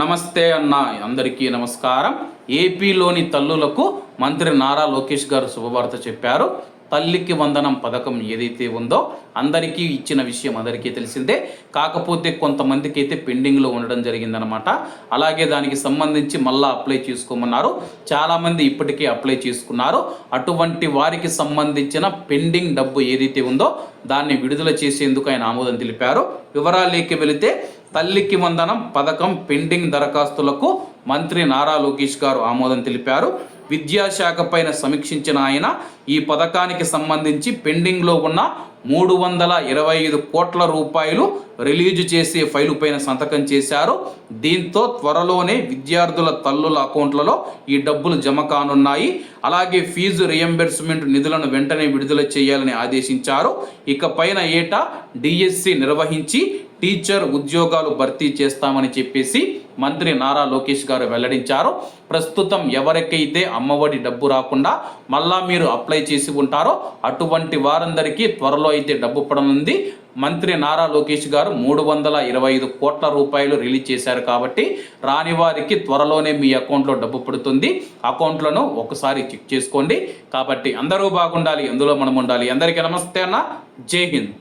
నమస్తే అన్న అందరికీ నమస్కారం. ఏపీలోని తల్లులకు మంత్రి నారా లోకేష్ గారు శుభవార్త చెప్పారు. తల్లికి వందనం పథకం ఏదైతే ఉందో అందరికీ ఇచ్చిన విషయం అందరికీ తెలిసిందే. కాకపోతే కొంతమందికి అయితే పెండింగ్లో ఉండడం జరిగిందనమాట అలాగే దానికి సంబంధించి మళ్ళీ అప్లై చేసుకోమన్నారు. చాలామంది ఇప్పటికే అప్లై చేసుకున్నారు. అటువంటి వారికి సంబంధించిన పెండింగ్ డబ్బు ఏదైతే ఉందో దాన్ని విడుదల చేసేందుకు ఆయన ఆమోదం తెలిపారు. వివరాలేకి వెళితే తల్లికి వందనం పథకం పెండింగ్ దరఖాస్తులకు మంత్రి నారా లోకేష్ గారు ఆమోదం తెలిపారు. విద్యాశాఖ పైన సమీక్షించిన ఆయన ఈ పథకానికి సంబంధించి పెండింగ్లో ఉన్న మూడు వందల ఇరవై ఐదు కోట్ల రూపాయలు రిలీజ్ చేసే ఫైలు పైన సంతకం చేశారు. దీంతో త్వరలోనే విద్యార్థుల తల్లుల అకౌంట్లలో ఈ డబ్బులు జమ కానున్నాయి. అలాగే ఫీజు రియంబర్స్మెంట్ నిధులను వెంటనే విడుదల చేయాలని ఆదేశించారు. ఇక పైన ఏటా డిఎస్సి నిర్వహించి టీచర్ ఉద్యోగాలు భర్తీ చేస్తామని చెప్పేసి మంత్రి నారా లోకేష్ గారు వెల్లడించారు. ప్రస్తుతం ఎవరికైతే అమ్మఒడి డబ్బు రాకుండా మళ్ళా మీరు అప్లై చేసి ఉంటారో అటువంటి వారందరికీ త్వరలో అయితే డబ్బు పడనుంది. మంత్రి నారా లోకేష్ గారు మూడు వందల ఇరవై ఐదు కోట్ల రూపాయలు రిలీజ్ చేశారు కాబట్టి రాని వారికి త్వరలోనే మీ అకౌంట్లో డబ్బు పడుతుంది. అకౌంట్లను ఒకసారి చెక్ చేసుకోండి. కాబట్టి అందరూ బాగుండాలి అందులో మనం ఉండాలి. అందరికీ నమస్తే అన్న. జై హింద్.